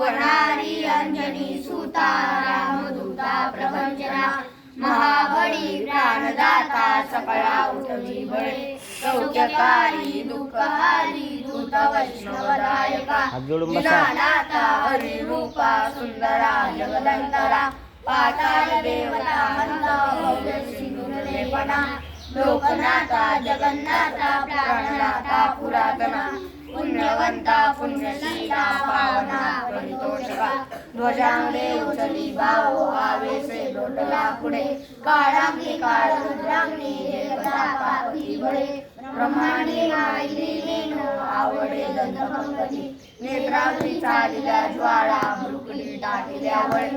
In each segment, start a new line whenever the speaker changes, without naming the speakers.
वनारी अंजनी सुता रामदूता प्रभंजना महाबळी प्राणदाता सकळा उठवी बळे सौख्यकारी दुःखहारी दूत वैष्णवदायका दीनानाथा हरिरूपा सुंदरा जगदंतरा पाताळ देवता हंत भव्य सिंधुलेपना लोकनाथा जगन्नाथा प्राणनाथा पुरातना पुण्यवंता पुण्यशीला पावना ध्वजांगडे उचली भाव आवेसे लोटला पुढे. काळांगी काळ रुद्रांगी एकदा पापी बळे. ब्रह्मांडी माईने नेनो आवडे दंतपंकजी नेत्रावरी चालिल्या ज्वाळा भुरकडी टाकल्या वळे.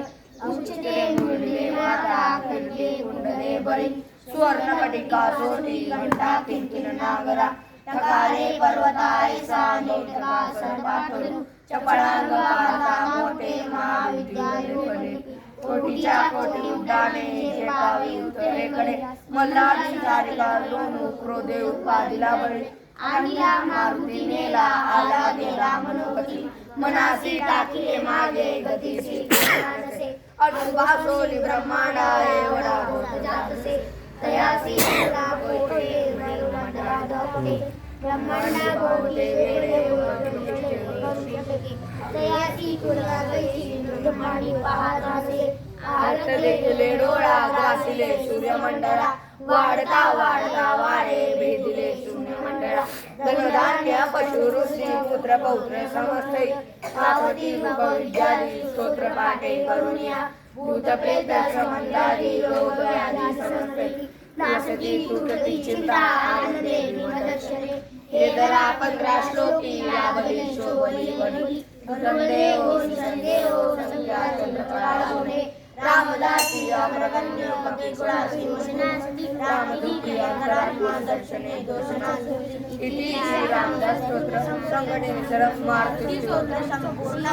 उच्चिते मुरली माता फिरले कुंडले बळी सुवर्ण कटिका सोटी घंटा किंकिन नागरा. ठकारे पर्वतायसा नैतका सर्वातुर चपळांग पाहता मोठे महाविद्यालय कोटीच्या कोटी उड्डाणे शेकावी उत्तरेकडे. मल्हारी सारिका लोणू क्रोधे उत्पादिला बळी. आणला मारुती नेला आला गेला मनोगती मनासी टाकले मागे गतीसी अनुभवासोली ब्रह्मांडा एवढा होत जातसे. तयासी एवढा होते ब्रह्मांडा भोवते डोळा ग्रासिले सूर्यमंडळा. वाढता वाढता वाढे भेदिले सूर्यमंडळा. धनधान्य पशु ऋषी पुत्र पौत्र समस्तै. पावती विद्यारी स्तोत्र पाठे करुणिया. भूत प्रेत समंदारी रोग व्याधी समस्तै. नासती तुटती चिंता आनंदे पंधरा श्लोकी लाभली शोभली संदेव सोने रामदासी अग्रगण्य कपी कुळासी वचनास्ती. रामदूती अंतरात्मा दर्शने दोषनास्ती. इति श्री रामदास स्तोत्र संगणे विसरम मारुती स्तोत्र संपूर्ण.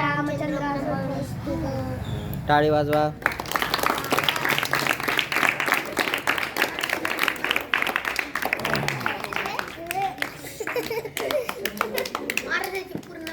रामचंद्र
टाळी वाजवा.